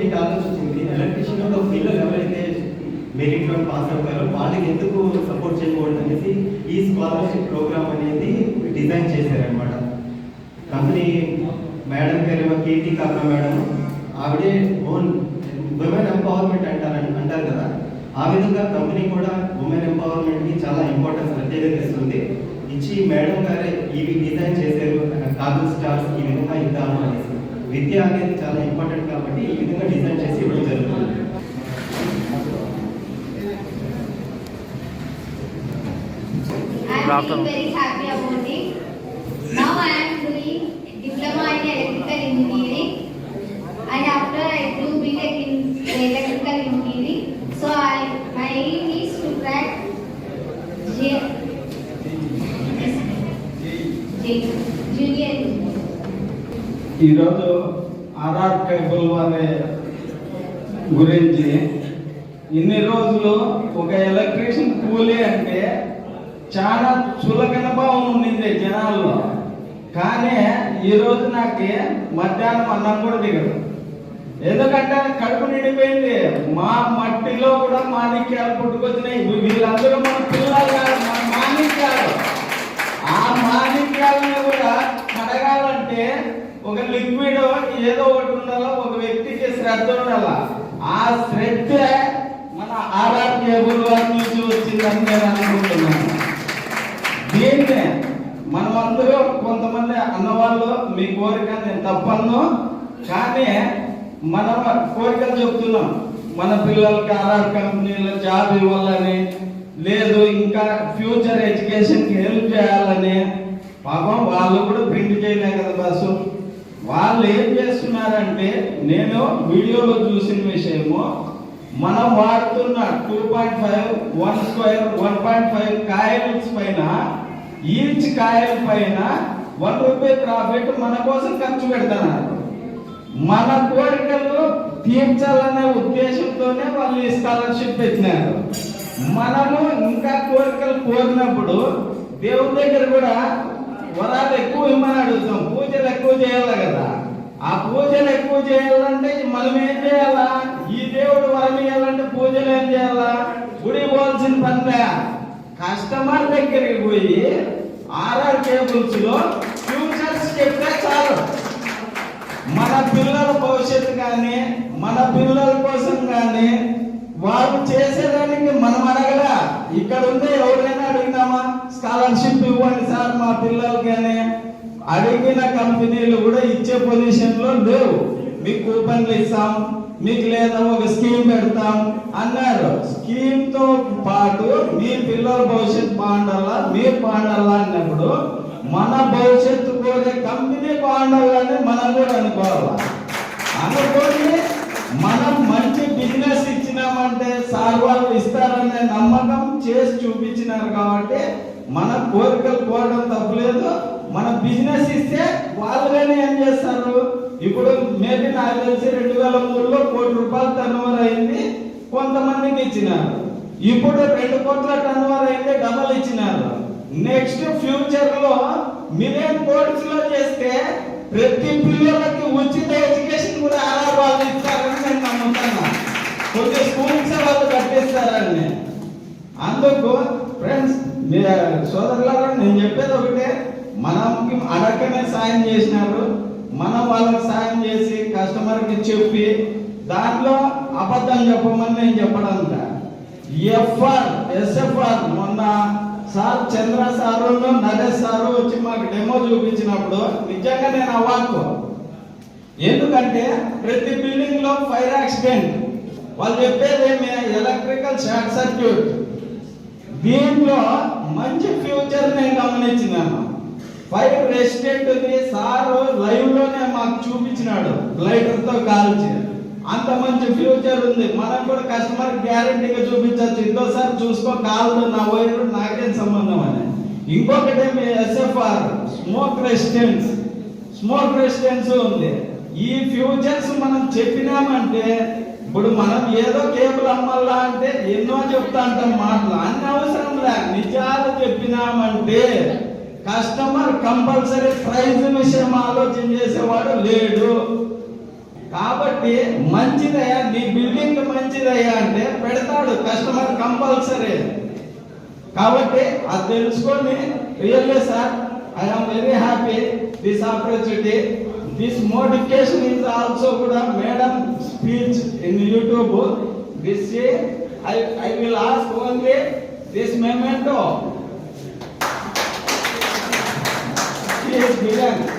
ఏంటి ఆలోచించింది ఎలక్ట్రీషియన్ ఒక పిల్లలు ఎవరైతే మెరిట్లో పాస్ అవుతారో వాళ్ళకి ఎందుకు సపోర్ట్ చేయకూడదు అనేసి ఈ స్కాలర్షిప్ ప్రోగ్రామ్ అనేది డిజైన్ చేశారనమాట కంపెనీ మేడం పేరు కీర్తి కాకా మేడం. ఆవిడే ఓన్ ఉమెన్ ఎంపవర్మెంట్ అంటారు అంటారు కదా. ఆ విధంగా కంపెనీ కూడా ఉమెన్ ఎంపవర్మెంట్కి చాలా ఇంపార్టెన్స్ ప్రత్యేకత ఇస్తుంది. ఇచ్చి మేడం గారే ఇవి డిజైన్ చేశారు. కాదు స్టార్స్ ఈ విధంగా ఇద్దాము అనేసి. విద్య అనేది చాలా ఇంపార్టెంట్ కాబట్టి ఈ విధంగా డిజైన్ చేసి ఇవ్వడం జరుగుతుంది I am feeling very happy about it. Now I am doing diploma in electrical engineering and after I do BTech in electrical engineering. So I my aim is to ఈరోజు RR cable వారి గురించి ఇన్ని రోజులు ఒక electrician కూలీ అంటే చాలా చులకన భావం ఉండింది జనాల్లో. కానీ ఈరోజు నాకు మధ్యాహ్నం అన్నం కూడా దిగదు. ఎందుకంటే కడుపు నిండిపోయింది. మా మట్టిలో కూడా మాణిక్యాలు పుట్టుకొచ్చినాయి. వీళ్ళందరూ మన పిల్లలు కాదు మన మాణిక్యాలు. ఆ మాణిక్యాలను కూడా కడగాలంటే ఒక లిక్విడ్ ఏదో ఒకటి ఉండాలా ఒక వ్యక్తికి శ్రద్ధ ఉండాలా? ఆ శ్రద్ధ మన ఆర్ఆర్ కేబుల్ వారి నుంచి వచ్చిందని నేను అనుకుంటున్నాను. దీన్నే మనమందరూ కొంతమంది అన్నవాళ్ళు మీ కోరిక నేను తప్పను కానీ మనం కోరికలు చెప్తున్నాం. మన పిల్లలకి ఆర్ఆర్ కంపెనీలో జాబ్ ఇవ్వాలని లేదు ఇంకా ఫ్యూచర్ ఎడ్యుకేషన్కి హెల్ప్ చేయాలని. పాపం వాళ్ళు కూడా ప్రింట్ చేయలే కదా బస్సు. వాళ్ళు ఏం చేస్తున్నారంటే నేను వీడియోలో చూసిన విషయము మనం వాడుతున్న two point five one square one point five coils పైన ఈచ్ కాయల్ పైన వన్ రూపీ ప్రాఫిట్ మన కోసం ఖర్చు పెడుతున్నారు మన కోరికలు తీర్చాలనే ఉద్దేశంతోనే వాళ్ళు ఈ స్కాలర్షిప్ పెట్టినారు. మనము ఇంకా కోరికలు కోరినప్పుడు దేవుడి దగ్గర కూడా వరాలు ఎక్కువ ఇమ్మని అడుగుతాం. పూజలు ఎక్కువ చేయాలి కదా. ఆ పూజలు ఎక్కువ చేయాలంటే మనం ఏం చేయాలా? ఈ దేవుడు వరం ఇవ్వాలంటే పూజలు ఏం చేయాలా? గుడి పోవాల్సిన పనిలే కస్టమర్ దగ్గరికి పోయి ఆర్ఆర్ కేబుల్స్లో ఫ్యూచర్స్ చెప్తే చాలు. మన పిల్లల భవిష్యత్తు కానీ మన పిల్లల కోసం కానీ వాళ్ళు చేసేదానికి మనం అడగలా. ఇక్కడ ఉంటే ఎవరైనా స్కాలర్షిప్ ఇవ్వండి సార్ మా పిల్లలకి అని అడిగిన కంపెనీలు కూడా ఇచ్చే పొజిషన్లో లేవు. మీకు కూపన్లు ఇస్తాం మీకు లేదా ఒక స్కీమ్ పెడతాం అన్నారు. స్కీమ్తో పాటు మీ పిల్లల భవిష్యత్తు బాగుండాలా మీరు బాగుండాలా అన్నప్పుడు మన భవిష్యత్తు కోరే కంపెనీ బాగుండాలని మనం కూడా అనుకోవాలా? అనుకోని మనం మంచి బిజినెస్ ఇచ్చినామంటే సార్ వాళ్ళు ఇస్తారనే నమ్మకం చేసి చూపించినారు కాబట్టి మన కోరికలు కోరడం తప్పులేదు మన బిజినెస్ ఇస్తే వాళ్ళు ఏం చేస్తారు? ఇప్పుడు మేబీ నాకు తెలిసి రెండు వేల మూడులో కోటి రూపాయలు టన్వర్ అయింది. కొంతమందికి ఇచ్చినారు. ఇప్పుడు రెండు కోట్ల టన్వర్ అయింది డబల్ ఇచ్చినారు. నెక్స్ట్ ఫ్యూచర్లో మిలియన్ కోర్స్లో చేస్తే ప్రతి పిల్లలకి ఉచిత ఎడ్యుకేషన్ కూడా అలా వాళ్ళు ఇస్తారని నేను నమ్ముతాను కొద్ది స్కూల్స్ వాళ్ళు కట్టిస్తారని. అందుకు ఫ్రెండ్స్ మీ సోదరులారా నేను చెప్పేది ఒకటే. మనకి అడగనే సాయం చేసినారు. మనం వాళ్ళకి సాయం చేసి కస్టమర్కి చెప్పి దాంట్లో అబద్ధం చెప్పమని నేను చెప్పడంట. ఎఫ్ఆర్ ఎస్ఎఫ్ఆర్ మొన్న sir Chandra sir Naresh sir వచ్చి మాకు డెమో చూపించినప్పుడు నిజంగా నేను అవాక్కు ఎందుకంటే ప్రతి బిల్డింగ్లో ఫైర్ యాక్సిడెంట్ వాళ్ళు చెప్పేది ఏమి? ఎలక్ట్రికల్ షార్ట్ సర్క్యూట్ దీంట్లో మంచి ఫ్యూచర్ నేను గమనించినాను. ఫైవ్ రెసిడెంట్ సారు లైవ్లోనే మాకు చూపించినాడు. లైటర్తో కాల్చి అంత మంచి ఫ్యూచర్ ఉంది. మనం కూడా కస్టమర్ గ్యారంటీగా చూపించవచ్చు ఇంకోసారి చూసుకో కాదు నా వైర్ నాకేం సంబంధం అని. ఇంకొకటి SFR smoke residence smoke residence ఉంది. ఈ ఫ్యూచర్స్ మనం చెప్పినామంటే ఇప్పుడు మనం ఏదో కేబుల్ అమ్మల్లా అంటే ఎన్నో చెప్తా అంటాం మాటలు అన్ని అవసరం లే నిజాలు చెప్పినామంటే కస్టమర్ కంపల్సరీ ప్రైజ్ విషయం ఆలోచన చేసేవాడు లేడు. కాబట్టి మంచిదయ్యా నీ బిల్డింగ్ మంచిదయ్యా అంటే పెడతాడు కస్టమర్ కంపల్సరీ. కాబట్టి అది తెలుసుకొని really sir I'm very happy this opportunity This modification is also good on madam speech in YouTube. This year I, I will ask only this memento. Please begin.